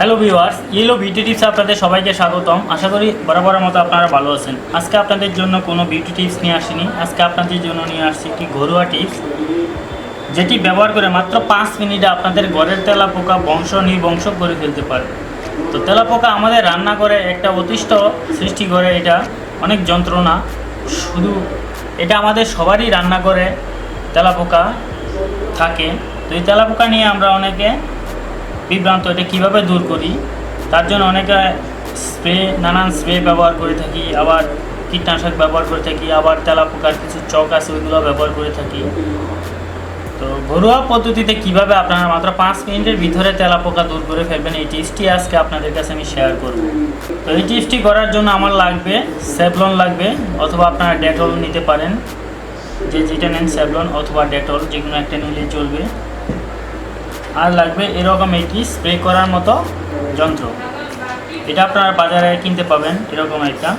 Hello viewers yellow beauty tips আপনাদের সবাইকে স্বাগতম। আশা করি বরাবরের মতো আপনারা ভালো আছেন। আজকে আপনাদের জন্য কোনো বিউটি টিপস নিয়ে আসিনি। আজকে আপনাদের জন্য নিয়ে আসছি একটি ঘরোয়া টিপস যেটি ব্যবহার করে মাত্র পাঁচ মিনিটে আপনাদের ঘরের তেলা পোকা বংশ নির্বংশ করে ফেলতে পারবে। তো তেলা পোকা আমাদের রান্না করে একটা অতিষ্ঠ সৃষ্টি করে এটা। অনেক যন্ত্রণা। শুধু এটা আমাদের সবারই রান্না করে তেলা পোকা থাকে। তো এই তেলা পোকা নিয়ে আমরা অনেকে বিভ্রান্ত, এটা কীভাবে দূর করি? তার জন্য অনেকে স্প্রে, নানান স্প্রে ব্যবহার করে থাকি, আবার কীটনাশক ব্যবহার করে থাকি, আবার তেলা পোকার কিছু চক আছে ওইগুলো ব্যবহার করে থাকি। তো ঘরোয়া পদ্ধতিতে কীভাবে আপনারা মাত্র পাঁচ মিনিটের ভিতরে তেলা পোকা দূর করে ফেলবেন, এই টিপসটি আজকে আপনাদের কাছে আমি শেয়ার করব। তো এই টিপসটি করার জন্য আমার লাগবে স্যাভলন লাগবে, অথবা আপনারা ডেটল নিতে পারেন। যে যেটা নেন স্যাভলন অথবা ডেটল যে কোনো একটা নিলে চলবে। আর লাগবে এরকম একটি স্প্রে করার মতো যন্ত্র। এটা আপনারা বাজারে কিনতে পাবেন এরকম একটা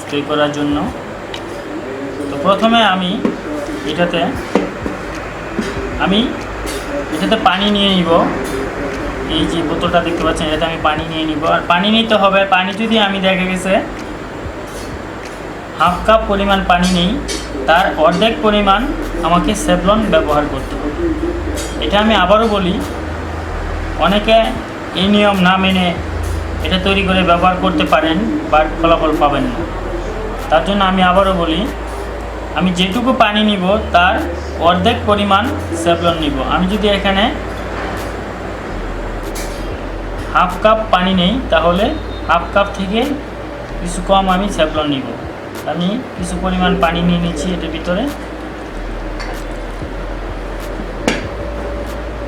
স্প্রে করার জন্য। তো প্রথমে আমি এটাতে আমি এটাতে পানি নিয়ে নিব। এই যে বোতলটা দেখতে পাচ্ছেন, এটাতে আমি পানি নিয়ে নিব। আর পানি নিতে হবে, পানি যদি আমি দেখা গেছে হাফ কাপ পরিমাণ পানি নেই, তার অর্ধেক পরিমাণ আমাকে সেভলন ব্যবহার করতে হবে। এটা আমি আবারও বলি, অনেকে এই নিয়ম না মেনে এটা তৈরি করে ব্যবহার করতে পারেন, বাট ফলাফল পাবেন না। তার জন্য আমি আবারও বলি, আমি যেটুকু পানি নিব, তার অর্ধেক পরিমাণ স্যাভলন নিব। আমি যদি এখানে হাফ কাপ পানি নেই, তাহলে হাফ কাপ থেকে কিছু কম আমি স্যাভলন নিব। আমি কিছু পরিমাণ পানি নিয়ে নিচ্ছি এটার ভিতরে।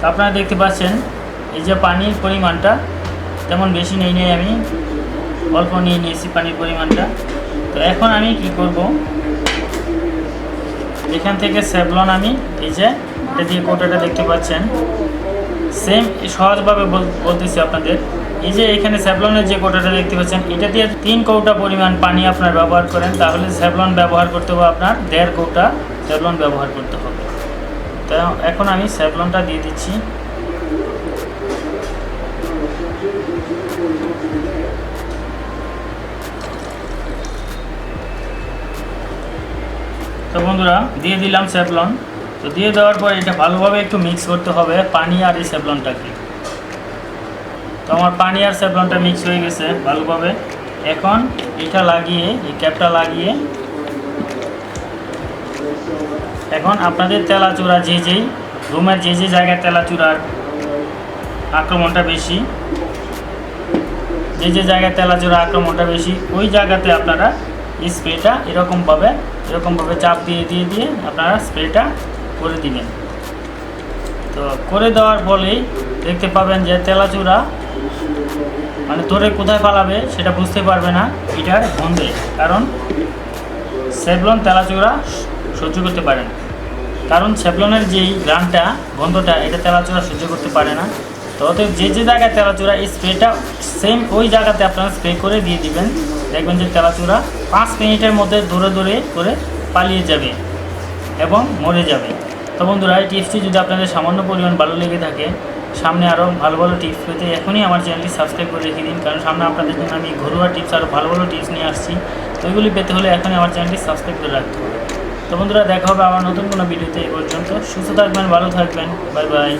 আপনারা দেখতে পাচ্ছেন, এই যে পানির পরিমাণটা তেমন বেশি নেই নেই আমি, অল্প নিয়ে নিয়েছি পানির পরিমাণটা। তো এখন আমি কি করব? এখান থেকে স্যাভলন আমি, এই যে, এটা দিয়ে কোটাটা দেখতে পাচ্ছেন। সেম সহজভাবে বল- বলতেছি আপনাদের। এই যে এখানে স্যাভলনের যে কোটাটা দেখতে পাচ্ছেন, এটা দিয়ে তিন কৌটা পরিমাণ পানি আপনার ব্যবহার করেন, তাহলে স্যাভলন ব্যবহার করতে হবে আপনার দেড় কৌটা স্যাভলন ব্যবহার করতে হবে। তো এখন আমি স্যাভলনটা দিয়ে দিচ্ছি। তো বন্ধুরা, দিয়ে দিলাম স্যাভলন। তো দিয়ে দেওয়ার পর এটা ভালোভাবে একটু মিক্স করতে হবে পানি আর এই স্যাভলনটাকে। তো আমার পানি আর স্যাভলনটা মিক্স হয়ে গেছে ভালোভাবে। এখন এটা লাগিয়ে, এই ক্যাপটা লাগিয়ে এখন আপনাদের তেলাচূড়া যে যেই, রুমের যে যে জায়গায় তেলাচূড়ার আক্রমণটা বেশি, যে যে জায়গায় তেলাচূড়া আক্রমণটা বেশি, ওই জায়গাতে আপনারা স্প্রেটা এরকমভাবে এরকমভাবে চাপ দিয়ে দিয়ে দিয়ে আপনারা স্প্রেটা করে দিবেন। তো করে দেওয়ার ফলেই দেখতে পাবেন যে তেলাচূড়া মানে ধরে কোথায় পালাবে সেটা বুঝতে পারবে না এটার গন্ধে কারণ সেভলন তেলাচূড়া সহ্য করতে পারে না। কারণ সেভলনের যেই গ্রানটা গন্ধটা এটা তেলাচূড়া সহ্য করতে পারে না। তো অতএব যে যে জায়গায় তেলাচূড়া এই স্প্রেটা সেম ওই জায়গাতে আপনারা স্প্রে করে দিয়ে দিবেন। দেখবেন যে তেলাচূড়া পাঁচ মিনিটের মধ্যে দৌড়ে দৌড়ে করে পালিয়ে যাবে এবং মরে যাবে। তো বন্ধুরা, এই টিপসটি যদি আপনাদের সামান্য পরিমাণ ভালো লেগে থাকে সামনে আরও ভালো ভালো টিপস পেতে এখনই আমার চ্যানেলটি সাবস্ক্রাইব করে রেখে দিন। কারণ সামনে আপনাদের জন্য আমি ঘরোয়া টিপস আরও ভালো ভালো টিপস নিয়ে আসছি। ওইগুলি পেতে হলে এখনই আমার চ্যানেলটি সাবস্ক্রাইব করে রাখতে হবে। তো বন্ধুরা, দেখা হবে আমার নতুন কোনো ভিডিওতে এই পর্যন্ত। সুস্থ থাকবেন, ভালো থাকবেন। Bye bye